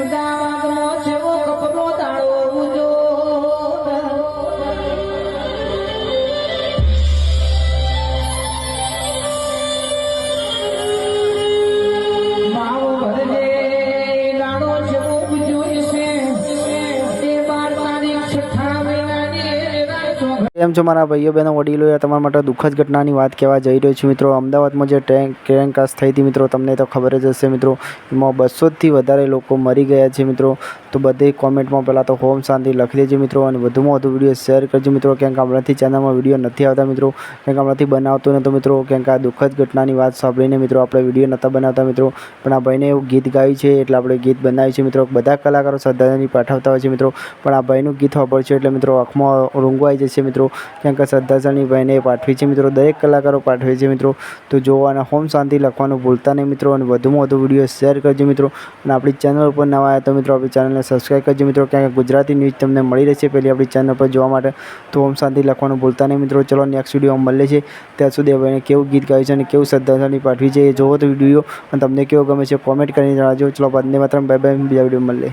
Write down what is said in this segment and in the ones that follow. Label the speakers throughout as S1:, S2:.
S1: અમદાવાદમાં
S2: કેમ છો મારા ભાઈઓ બહેનો, વડીલો? તમારા માટે દુઃખદ ઘટનાની વાત કહેવા જઈ રહ્યો છું મિત્રો. અમદાવાદમાં જે ટ્રેન ટ્રેન કાસ થઈ હતી મિત્રો, તમને તો ખબર જ હશે મિત્રો. એમાં બસોથી વધારે લોકો મરી ગયા છે મિત્રો. તો બધી કોમેન્ટમાં પહેલાં તો હોમ શાંતિ લખી દેજો મિત્રો અને વધુમાં વધુ વીડિયો શેર કરજો મિત્રો. ક્યાંક હમણાંથી ચેનલમાં વીડિયો નથી આવતા મિત્રો, ક્યાંક હમણાંથી બનાવતો નહોતો મિત્રો, ક્યાંક આ દુઃખદ ઘટનાની વાત સાંભળીને મિત્રો આપણે વીડિયો નહોતા બનાવતા મિત્રો. પણ આ ભાઈને એવું ગીત ગાયું છે એટલે આપણે ગીત બનાવ્યું છે મિત્રો. બધા કલાકારો શ્રદ્ધાંજલિ પાઠવતા હોય છે મિત્રો. પણ આ ભાઈનું ગીત સાંભળશે એટલે મિત્રો આંખમાં રૂંગવાઈ જશે મિત્રો. કેમ કે શ્રદ્ધાંજલિ ભાઈને પાઠવી છે મિત્રો, દરેક કલાકારો પાઠવે છે મિત્રો. તો જોવાના હોમ શાંતિ લખવાનું ભૂલતા નહીં મિત્રો અને વધુમાં વધુ વીડિયો શેર કરજો મિત્રો. અને આપણી ચેનલ ઉપર નવા આવ્યા તો મિત્રો આપણી ચેનલને સબસ્ક્રાઈબ કરજો મિત્રો ક્યાંક ગુજરાતી ન્યૂઝ તમને મળી રહેશે પહેલી આપણી ચેનલ પર જોવા માટે. તો હોમ શાંતિ લખવાનું ભૂલતા નહીં મિત્રો. ચલો નેક્સ્ટ વીડિયો મળે છે ત્યાં સુધી ભાઈને કેવું ગીત ગાયું છે અને કેવું શ્રદ્ધાંજલિ પાઠવી છે એ જોવો તો વીડિયો. અને તમને કેવો ગમે છે કોમેન્ટ કરીને જણાવજો. ચલો બંને માત્ર બાય બાય બીજા વીડિયો મળે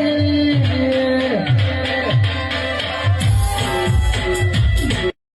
S1: Hallelujah.